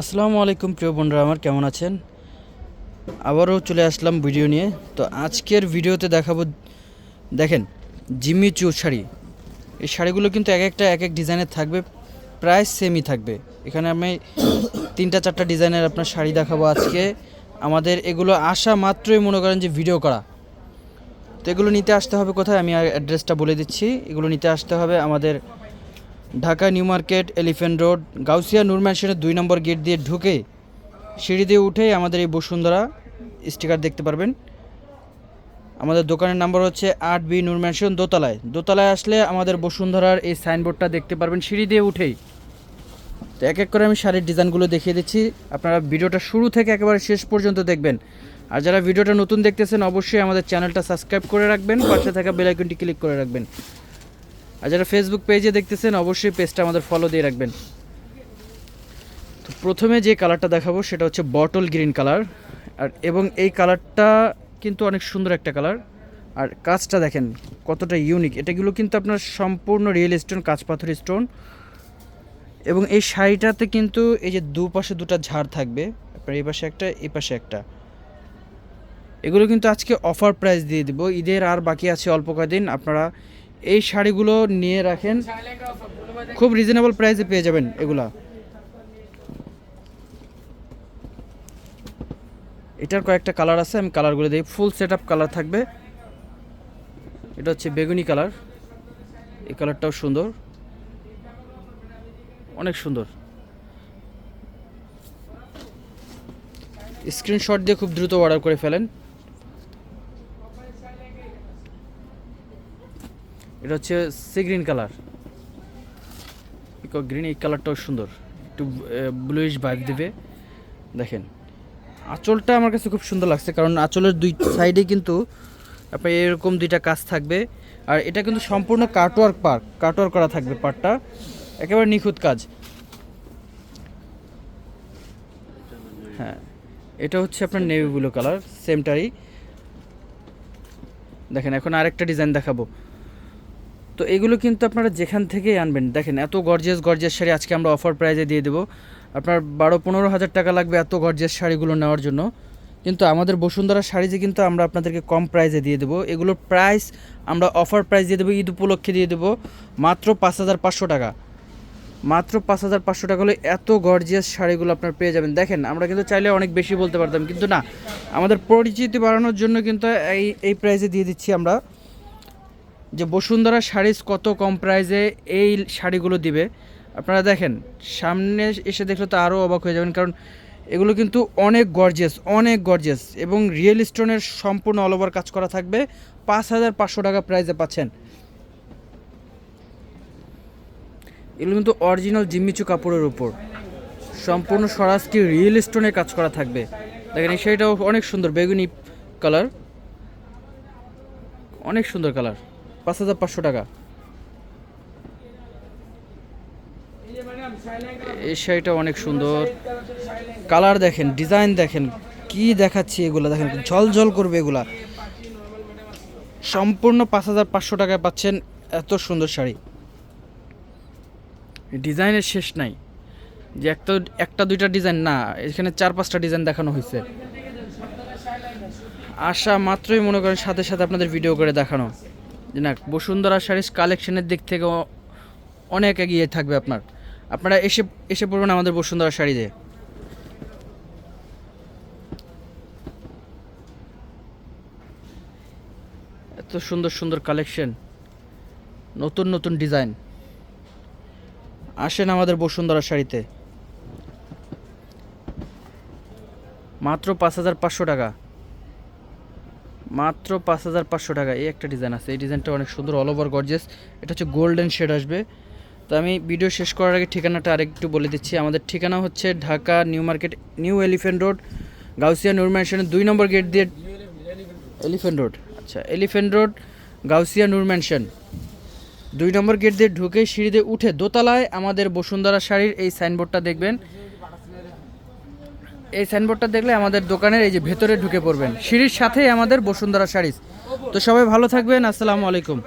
আসসালামু আলাইকুম প্রিয় বন্ধুরা, আমার কেমন আছেন? আবারও চলে আসলাম ভিডিও নিয়ে। তো আজকের ভিডিওতে দেখাবো, দেখেন, জিম্মি চু শাড়ি। এই শাড়িগুলো কিন্তু এক একটা, এক এক ডিজাইনের থাকবে, প্রায় সেমই থাকবে। এখানে আমি তিনটা, চারটা ডিজাইনের আপনার শাড়ি দেখাবো আজকে। আমাদের এগুলো আসা মাত্রই মনে করেন যে ভিডিও করা। তো এগুলো নিতে আসতে হবে কোথায়? আমি অ্যাড্রেসটা বলে দিচ্ছি। এগুলো নিতে আসতে হবে আমাদের Dhaka new market, elephant road, Gausia Noor ম্যানশনের দুই নম্বর গেট দিয়ে ঢুকে সিঁড়ি দিয়ে উঠেই আমাদের এই বসুন্ধরা স্টিকার দেখতে পারবেন। আমাদের দোকানের নাম্বার হচ্ছে আট বি নূর ম্যানশন দোতলায়। দোতলায় আসলে আমাদের বসুন্ধরার এই সাইনবোর্ডটা দেখতে পারবেন সিঁড়ি দিয়ে উঠেই। তো এক এক করে আমি শাড়ির ডিজাইনগুলো দেখিয়ে দিচ্ছি। আপনারা ভিডিওটা শুরু থেকে একেবারে শেষ পর্যন্ত দেখবেন। আর যারা ভিডিওটা নতুন দেখতেছেন, অবশ্যই আমাদের চ্যানেলটা সাবস্ক্রাইব করে রাখবেন, পাশে থাকা বেল আইকনটি ক্লিক করে রাখবেন। আর যারা ফেসবুক পেজে দেখতেছেন, অবশ্যই পেজটা আমাদের ফলো দিয়ে রাখবেন। তো প্রথমে যে কালারটা দেখাবো, সেটা হচ্ছে বটল গ্রিন কালার আর এবং এই কালারটা কিন্তু অনেক সুন্দর একটা কালার আর কাজটা দেখেন, কতটা ইউনিক এটাগুলো কিন্তু আপনার সম্পূর্ণ রিয়েল স্টোন কাঁচ পাথর স্টোন এবং এই শাড়িটাতে কিন্তু এই যে দুপাশে দুটো ঝাড় থাকবে, আপনার এই পাশে একটা, এই পাশে একটা। এগুলো কিন্তু আজকে অফার প্রাইস দিয়ে দিব। ঈদের আর বাকি আছে অল্প কদিন আপনারা এই শাড়িগুলো নিয়ে রাখেন। খুব রিজনেবল প্রাইসে পেয়ে যাবেন এগুলা। এটার কয়েকটা কালার আছে, আমি কালারগুলো দিই ফুল সেট আপ কালার থাকবে। এটা হচ্ছে বেগুনি কালার এই কালারটাও সুন্দর। অনেক সুন্দর। স্ক্রিনশট দিয়ে খুব দ্রুত অর্ডার করে ফেলেন। এটা হচ্ছে সি গ্রিন কালার। গ্রিন, এই কালারটাও সুন্দর। একটু ব্লুইশ ভাইব দেবে। দেখেন, আঁচলটা আমার কাছে খুব সুন্দর লাগছে, কারণ আঁচলের দুই সাইডে কিন্তু আপনার এরকম দুইটা কাজ থাকবে। আর এটা কিন্তু সম্পূর্ণ কাটওয়ার্ক পার্ক কাটওয়ার্ক করা থাকবে পার্টটা একেবারে নিখুঁত কাজ। হ্যাঁ এটা হচ্ছে আপনার নেভি ব্লু কালার সেমটারই দেখেন, এখন আরেকটা ডিজাইন দেখাবো। তো এগুলো কিন্তু আপনারা যেখান থেকেই আনবেন। দেখেন, এত গর্জিয়াস গর্জিয়াস শাড়ি আজকে আমরা অফার প্রাইজে দিয়ে দেবো। আপনার বারো, পনেরো হাজার টাকা লাগবে এত গর্জিয়াস শাড়িগুলো নেওয়ার জন্য। কিন্তু আমাদের বসুন্ধরা শাড়িতে কিন্তু আমরা আপনাদেরকে কম প্রাইজে দিয়ে দেবো, এগুলোর প্রাইস আমরা অফার প্রাইস দিয়ে দেবো, ঈদ উপলক্ষে দিয়ে দেবো, মাত্র পাঁচ হাজার পাঁচশো টাকা। মাত্র পাঁচ হাজার পাঁচশো টাকা হলে এত গর্জিয়াস শাড়িগুলো আপনার পেয়ে যাবেন। দেখেন, আমরা কিন্তু চাইলে অনেক বেশি বলতে পারতাম, কিন্তু না, আমাদের পরিচিতি বাড়ানোর জন্য কিন্তু এই এই প্রাইসে দিয়ে দিচ্ছি আমরা। যে বসুন্ধরা শাড়িজ কত কম প্রাইসে এই শাড়িগুলো দিবে। আপনারা দেখেন, সামনে এসে দেখলে তো আরও অবাক হয়ে যাবেন, কারণ এগুলো কিন্তু অনেক গর্জেস অনেক গর্জেস এবং রিয়েল স্টোনের সম্পূর্ণ অল ওভার কাজ করা থাকবে। পাঁচ হাজার পাঁচশো টাকা প্রাইসে পাচ্ছেন। এগুলো কিন্তু অরিজিনাল জিম্মিচু কাপড়ের উপর। সম্পূর্ণ স্বরাজকে রিয়েল স্টোনের কাজ করা থাকবে। দেখেন, এই শাড়িটাও অনেক সুন্দর, বেগুনি কালার অনেক সুন্দর কালার পাঁচ হাজার পাঁচশো টাকা। এই শাড়িটা অনেক সুন্দর। কালার দেখেন, ডিজাইন দেখেন, কি দেখাচ্ছি এগুলো দেখেন ঝল ঝল করবে এগুলা। সম্পূর্ণ পাঁচ হাজার পাঁচশো টাকায় পাচ্ছেন এত সুন্দর শাড়ি। ডিজাইনের শেষ নাই। যে একটা একটা দুইটা ডিজাইন না, এখানে চার পাঁচটা ডিজাইন দেখানো হয়েছে। আসা মাত্রই মনে করেন সাথে সাথে আপনাদের ভিডিও করে দেখানো। যে না, বসুন্ধরা শাড়ির কালেকশনের দিক থেকে অনেক এগিয়ে থাকবে আপনার। আপনারা এসে এসে পড়বেন আমাদের বসুন্ধরা শাড়িতে এত সুন্দর সুন্দর কালেকশন। নতুন নতুন ডিজাইন। আসেন আমাদের বসুন্ধরা শাড়িতে মাত্র পাঁচ হাজার পাঁচশো টাকা। মাত্র পাঁচ হাজার পাঁচশো টাকা, এই একটা ডিজাইন আছে। এই ডিজাইনটা অনেক সুন্দর অল ওভার গর্জেস এটা হচ্ছে গোল্ডেন শেড আসবে। তো আমি ভিডিও শেষ করার আগে ঠিকানাটা আরেকটু বলে দিচ্ছি। আমাদের ঠিকানা হচ্ছে Dhaka new market, new elephant road, Gausia Noor ম্যানশনের দুই নম্বর গেট দিয়ে এলিফেন্ট রোড। আচ্ছা elephant road, Gausia Noor mansion. দুই নম্বর গেট দিয়ে ঢুকে সিঁড়িতে উঠে দোতলায় আমাদের বসুন্ধরা শাড়ির এই সাইনবোর্ডটা দেখবেন। এই সাইনবোর্ডটা দেখলে আমাদের দোকানের এই যে ভেতরে ঢুকে পড়বেন। সিঁড়ির সাথেই আমাদের বসুন্ধরা শাড়িজ তো সবাই ভালো থাকবেন, আসসালামু আলাইকুম।